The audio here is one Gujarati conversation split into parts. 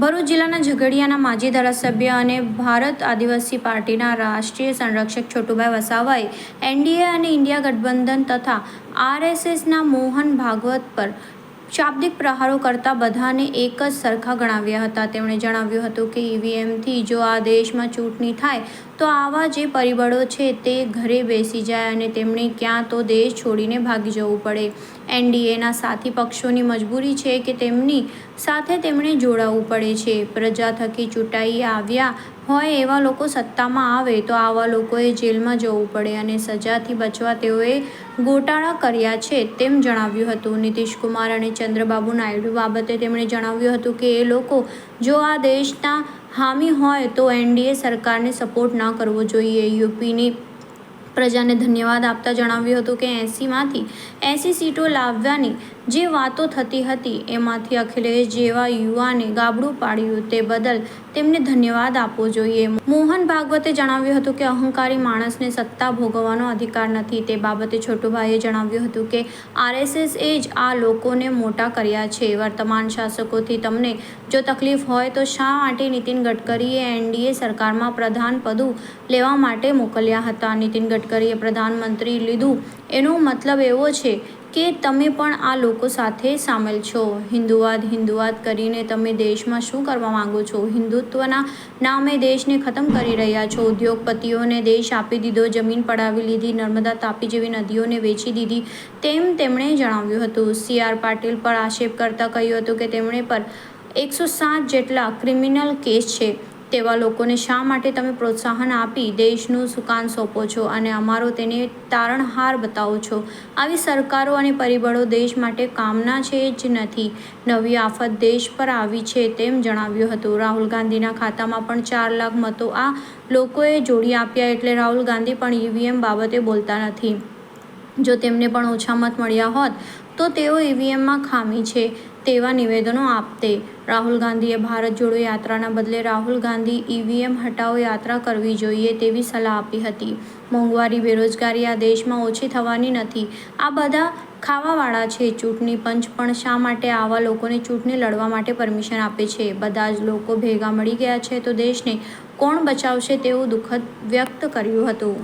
ભરૂચ જિલ્લાના ઝઘડિયાના માજી ધારાસભ્ય અને ભારત આદિવાસી પાર્ટીના રાષ્ટ્રીય સંરક્ષક છોટુભાઈ વસાવાએ એનડીએ અને ઇન્ડિયા ગઠબંધન તથા આરએસએસના મોહન ભાગવત પર શાબ્દિક પ્રહારો કરતા બધાને એક જ સરખા ગણાવ્યા હતા. તેમણે જણાવ્યું હતું કે ઈવીએમથી જો આ દેશમાં ચૂંટણી થાય તો આવા જે પરિબળો છે તે ઘરે બેસી જાય અને તેમણે ક્યાં તો દેશ છોડીને ભાગી જવું પડે. એનડીએના સાથી પક્ષોની મજબૂરી છે કે તેમની સાથે તેમણે જોડાવું પડે છે. પ્રજા થકી ચૂંટાઈ આવ્યા હોય એવા લોકો સત્તામાં આવે તો આવા લોકોએ જેલમાં જવું પડે અને સજાથી બચવા તેઓએ ગોટાળા કર્યા છે તેમ જણાવ્યું હતું. નીતિશકુમાર અને ચંદ્રબાબુ નાયડુ બાબતે તેમણે જણાવ્યું હતું કે એ લોકો જો આ દેશના હામી હોય તો એનડીએ સરકારને સપોર્ટ ન કરવો જોઈએ. યુપીની પ્રજાને ધન્યવાદ આપતા જણાવ્યું હતું કે એંસીમાંથી એંસી સીટો લાવવાની જે વાતો થતી હતી એમાંથી અખિલેશ જેવા યુવાને ગાબડું પાડ્યું તે બદલ તેમને ધન્યવાદ આપવો જોઈએ. મોહન ભાગવતે જણાવ્યું હતું કે અહંકારી માણસને સત્તા ભોગવવાનો અધિકાર નથી. તે બાબતે છોટુભાઈએ જણાવ્યું હતું કે આરએસએસ એ જ આ લોકોને મોટા કર્યા છે. વર્તમાન શાસકોથી તમને જો તકલીફ હોય તો શા માટે નીતિન ગડકરીએ એનડીએ સરકારમાં પ્રધાન પદું લેવા માટે મોકલ્યા હતા? નીતિન ગડકરીએ પ્રધાનમંત્રી લીધું એનો મતલબ એવો છે કે તમે પણ આ લોકો સાથે સામેલ છો? હિન્દુવાદ હિન્દુવાદ કરીને તમે દેશમાં શું કરવા માંગો છો? હિન્દુત્વના નામે દેશને ખતમ કરી રહ્યા છો. ઉદ્યોગપતિઓને દેશ આપી દીધો, જમીન પડાવી લીધી, નર્મદા તાપી જેવી નદીઓને વેચી દીધી તેમ તેમણે જણાવ્યું હતું. સી. આર. પાટીલ પર આક્ષેપ કરતાં કહ્યું હતું કે તેમણે પર એકસો સાત જેટલા ક્રિમિનલ કેસ છે. તેવા લોકોને શા માટે તમે પ્રોત્સાહન આપી દેશનું સુકાન સોંપો છો અને અમારો તેને તારણહાર બતાવો છો? આવી સરકારો અને પરિબળો દેશ માટે કામના છે જ નથી. નવી આફત દેશ પર આવી છે તેમ જણાવ્યું હતું. રાહુલ ગાંધીના ખાતામાં પણ ચાર લાખ મતો આ લોકોએ જોડી આપ્યા એટલે રાહુલ ગાંધી પણ ઈવીએમ બાબતે બોલતા નથી. જો તેમને પણ ઓછા મત મળ્યા હોત તો તેઓ ઈવીએમમાં ખામી છે તેવા નિવેદનો આપતે. રાહુલ ગાંધીએ ભારત જોડો યાત્રાના બદલે રાહુલ ગાંધી ઈવીએમ હટાવો યાત્રા કરવી જોઈએ તેવી સલાહ આપી હતી. મોંઘવારી, બેરોજગારી આ દેશમાં ઓછી થવાની નથી. આ બધા ખાવાવાળા છે. ચૂંટણી પંચ પણ શા માટે આવા લોકોને ચૂંટણી લડવા માટે પરમિશન આપે છે? બધા જ લોકો ભેગા મળી ગયા છે તો દેશને કોણ બચાવશે તેવું દુઃખદ વ્યક્ત કર્યું હતું.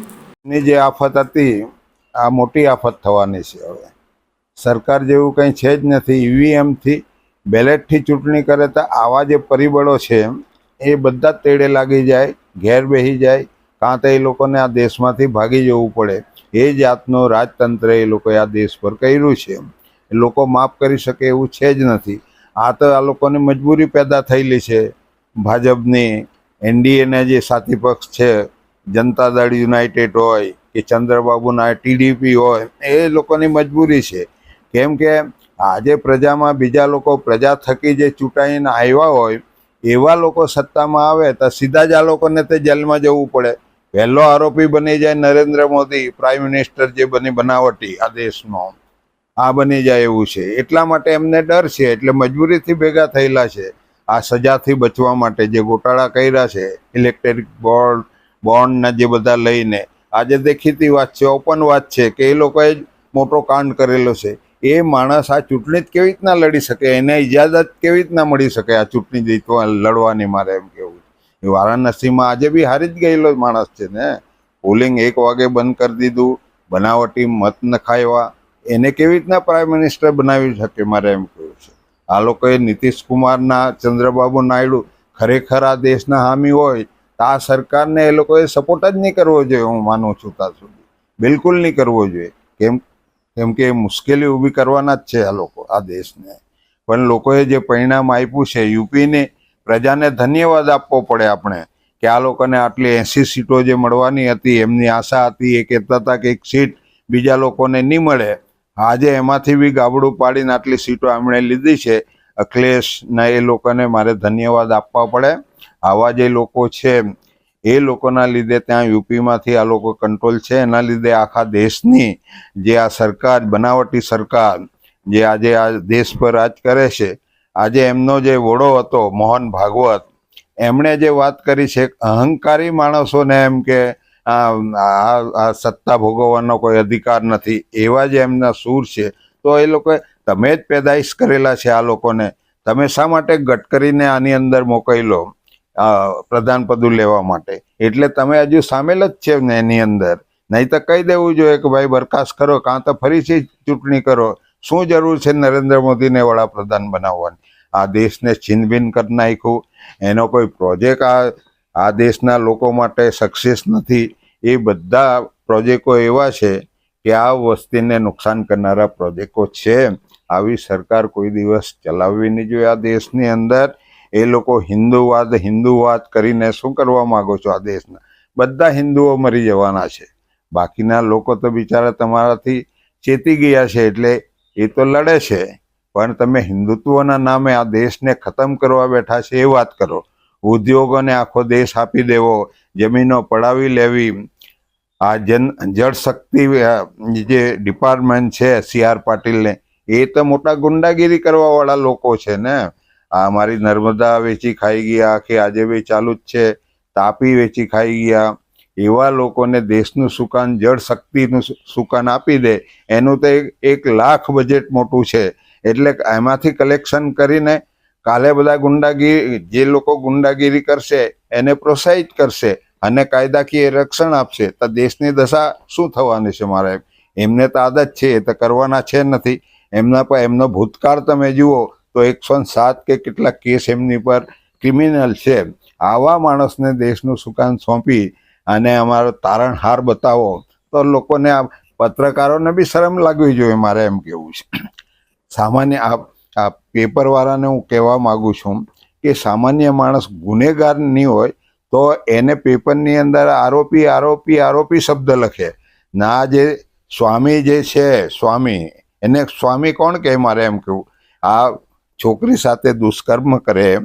જે આફત હતી, આ મોટી આફત થવાની છે હવે. સરકાર જેવું કંઈ છે જ નથી. ઈવીએમથી બેલેટથી ચૂંટણી કરે તો આવા જે પરિબળો છે એ બધા તેડે લાગી જાય, ઘેર બેસી જાય. કાં તો એ લોકોને આ દેશમાંથી ભાગી જવું પડે. એ જાતનો રાજતંત્ર એ લોકોએ આ દેશ પર કર્યું છે લોકો માફ કરી શકે એવું છે જ નથી. આ તો આ લોકોની મજબૂરી પેદા થયેલી છે. ભાજપની એનડીએના જે સાથી પક્ષ છે, જનતા દળ યુનાઇટેડ હોય કે ચંદ્રબાબુના ટીડીપી હોય, એ લોકોની મજબૂરી છે. કેમ કે આજે પ્રજામાં બીજા લોકો પ્રજા થકી જે ચૂંટાઈને આવ્યા હોય, એવા લોકો સત્તામાં આવે તો સીધા જ આ લોકોને તે જેલમાં જવું પડે. પહેલો આરોપી બની જાય નરેન્દ્ર મોદી પ્રાઇમ મિનિસ્ટર જે બની બનાવટી આ દેશનો. આ બની જાય એવું છે. એટલા માટે એમને ડર છે, એટલે મજબૂરીથી ભેગા થયેલા છે. આ સજાથી બચવા માટે જે ગોટાળા કર્યા છે ઇલેક્ટ્રિક બોર્ડ બોન્ડના જે બધા લઈને. આજે દેખીતી વાત છે, ઓપન વાત છે કે એ લોકોએ જ મોટો કાંડ કરેલો છે. એ માણસ આ ચૂંટણી જ કેવી રીતના લડી શકે? એને ઇજાજત કેવી રીતના મળી શકે આ ચૂંટણી જીતવા લડવાની મારે એમ કેવું એ વારાણસીમાં આજે બી હારી જ ગયેલો માણસ છે ને. પોલિંગ એક વાગે બંધ કરી દીધું, બનાવટી મત નખાવ્યા એને કેવી રીતના પ્રાઇમ મિનિસ્ટર બનાવી શકે મારે એમ કહેવું છે? આ લોકોએ નીતિશ કુમારના, ચંદ્રબાબુ નાયડુ ખરેખર આ દેશના હામી હોય તો આ સરકારને એ લોકોએ સપોર્ટ જ નહીં કરવો જોઈએ હું માનું છું ત્યાં સુધી. બિલકુલ નહીં કરવો જોઈએ. કેમ કેમ કે મુશ્કેલી ઊભી કરવાના જ છે આ લોકો, આ દેશને. પણ લોકોએ જે પરિણામ આપ્યું છે, યુપીને પ્રજાને ધન્યવાદ આપવો પડે આપણે, કે આ લોકોને આટલી એંસી સીટો જે મળવાની હતી, એમની આશા હતી, એ કહેતા હતા કે એક સીટ બીજા લોકોને નહીં મળે. આજે એમાંથી બી ગાબડું પાડીને આટલી સીટો એમણે લીધી છે. અખિલેશના એ લોકોને મારે ધન્યવાદ આપવા પડે. આવા જે લોકો છે એ લોકોના લીધે ત્યાં યુપીમાંથી આ લોકો કંટ્રોલ છે. એના લીધે આખા દેશની જે આ સરકાર, બનાવટી સરકાર જે આજે આ દેશ પર રાજ કરે છે, આજે એમનો જે વડો હતો, મોહન ભાગવત, એમણે જે વાત કરી છે, અહંકારી માણસોને એમ કે, આ સત્તા ભોગવવાનો કોઈ અધિકાર નથી. એવા જે એમના સૂર છે, તો એ લોકોએ, તમે જ પેદાઈશ કરેલા છે આ લોકોને. તમે શા માટે ગડકરીને આની અંદર મોકલો પ્રધાન પદું લેવા માટે. એટલે તમે હજુ સામેલ જ છે ને એની અંદર. નહીં તો કહી દેવું જોઈએ કે ભાઈ બરખાસ્ત કરો, કાં તો ફરીથી ચૂંટણી કરો. શું જરૂર છે નરેન્દ્ર મોદીને વડાપ્રધાન બનાવવાની? આ દેશને છીનભીન કરી નાખ્યું. એનો કોઈ પ્રોજેક્ટ આ આ દેશના લોકો માટે સક્સેસ નથી. એ બધા પ્રોજેક્ટો એવા છે કે આ વસ્તીને નુકસાન કરનારા પ્રોજેક્ટો છે. આવી સરકાર કોઈ દિવસ ચલાવવી નહીં જોઈએ આ દેશની અંદર. એ લોકો હિન્દુવાદ હિન્દુવાદ કરીને શું કરવા માગો છો આ દેશના? બધા હિન્દુઓ મરી જવાના છે. બાકીના લોકો તો બિચારા તમારાથી ચેતી ગયા છે એટલે એ તો લડે છે. પણ તમે હિન્દુત્વના નામે આ દેશને ખતમ કરવા બેઠા છે એ વાત કરો. ઉદ્યોગોને આખો દેશ આપી દેવો, જમીનો પડાવી લેવી. આ જન, જળશક્તિ જે ડિપાર્ટમેન્ટ છે સી આર પાટીલને, એ તો મોટા ગુંડાગીરી કરવાવાળા લોકો છે ને? આ અમારી નર્મદા વેચી ખાઈ ગયા કે આજે બી ચાલુ જ છે, તાપી વેચી ખાઈ ગયા. એવા લોકોને દેશનું સુકાન, જળ શક્તિનું સુકાન આપી દે, એનું તો એક લાખ બજેટ મોટું છે. એટલે એમાંથી કલેક્શન કરીને કાલે બધા ગુંડાગીરી, જે લોકો ગુંડાગીરી કરશે, એને પ્રોત્સાહિત કરશે અને કાયદાકીય રક્ષણ આપશે. તો દેશની દશા શું થવાની છે મારે? એમને તો આદત છે, એ તો કરવાના છે નથી. એમના પર એમનો ભૂતકાળ તમે જુઓ તો એકસો સાત કે કેટલા કેસ એમની પર ક્રિમિનલ છે. આવા માણસને દેશનું સુકાન સોંપી અને અમારો તારણહાર બતાવો, તો લોકોને આ પત્રકારોને બી શરમ લાગવી જોઈએ, મારે એમ કહેવું છે. સામાન્ય આ આ પેપરવાળાને હું કહેવા માગું છું કે સામાન્ય માણસ ગુનેગાર નહીં હોય, તો એને પેપરની અંદર આરોપી આરોપી આરોપી શબ્દ લખે. ના, જે સ્વામી જે છે, સ્વામી, એને સ્વામી કોણ કહે, મારે એમ કહેવું આ છોકરી સાથે દુષ્કર્મ કરે,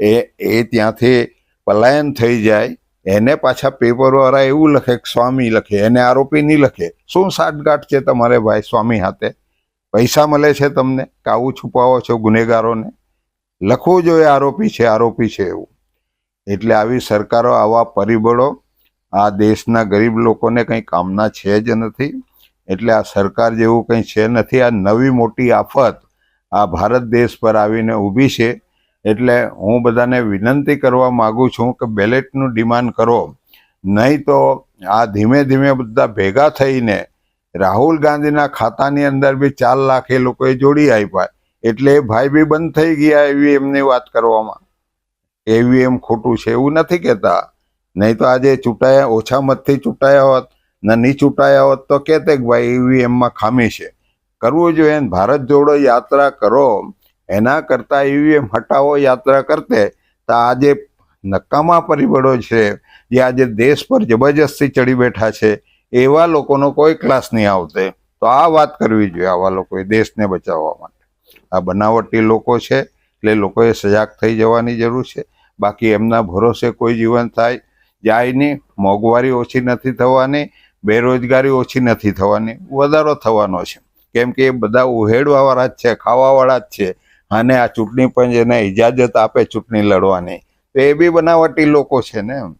એ એ ત્યાંથી પલાયન થઈ જાય, એને પાછા પેપરવાળા એવું લખે કે સ્વામી લખે, એને આરોપી નહીં લખે. શું સાઠગાંઠ છે તમારે ભાઈ સ્વામી હાથે? પૈસા મળે છે તમને? કાવું છુપાવો છો ગુનેગારોને? લખવું જોઈએ આરોપી છે આરોપી છે એવું. એટલે આવી સરકારો, આવા પરિબળો, આ દેશના ગરીબ લોકોને કંઈ કામના છે જ નથી. એટલે આ સરકાર જેવું કંઈ છે નથી. આ નવી મોટી આફત આ ભારત દેશ પર આવીને ઊભી છે, એટલે હું બધાને વિનંતી કરવા માગું છું કે બેલેટનું ડિમાન્ડ કરો. નહીં તો આ ધીમે ધીમે બધા ભેગા થઈને રાહુલ ગાંધીના ખાતાની અંદર બી ચાર લાખ એ લોકોએ જોડી આપ્યા. એટલે ભાઈ બી બંધ થઈ ગયા એવી એમની વાત કરવામાં. એવી એમ ખોટું છે એવું નથી કહેતા. નહીં તો આજે ચૂંટાયા ઓછા મતથી ચૂંટાયા હોત, ને નહીં ચૂંટાયા હોત તો કહેતે કે ભાઈ એવી એમમાં ખામી છે. કરવું જોઈએ ભારત જોડો યાત્રા કરો. એના કરતાં ઈવીએમ હટાવો, યાત્રા કરતે. તો આજે નકામા પરિબળો છે. જે આજે દેશ પર જબરજસ્તી ચડી બેઠા છે. એવા લોકોનો કોઈ ક્લાસ નહીં આવતે. તો આ વાત કરવી જોઈએ આવા લોકોએ દેશને બચાવવા માટે. આ બનાવટી લોકો છે. એટલે લોકોએ સજાગ થઈ જવાની જરૂર છે. બાકી એમના ભરોસે કોઈ જીવન થાય જાય નહીં. મોંઘવારી ઓછી નથી થવાની. બેરોજગારી ઓછી નથી થવાની. વધારો થવાનો છે. કેમ કે એ બધા ઉહેડવાવાળા જ છે, ખાવાવાળા જ છે. અને આ ચૂંટણી પંચ એને ઇજાજત આપે ચૂંટણી લડવાની. તો એ બી બનાવટી લોકો છે ને એમ.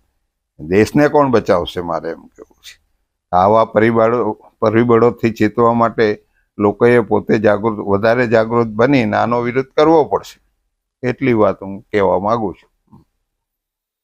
દેશને કોણ બચાવશે મારે એમ કેવું છે. આવા પરિબળો, પરિબળોથી ચેતવા માટે લોકોએ પોતે જાગૃત, વધારે જાગૃત બની નાનો વિરોધ કરવો પડશે. એટલી વાત હું કહેવા માગું છું.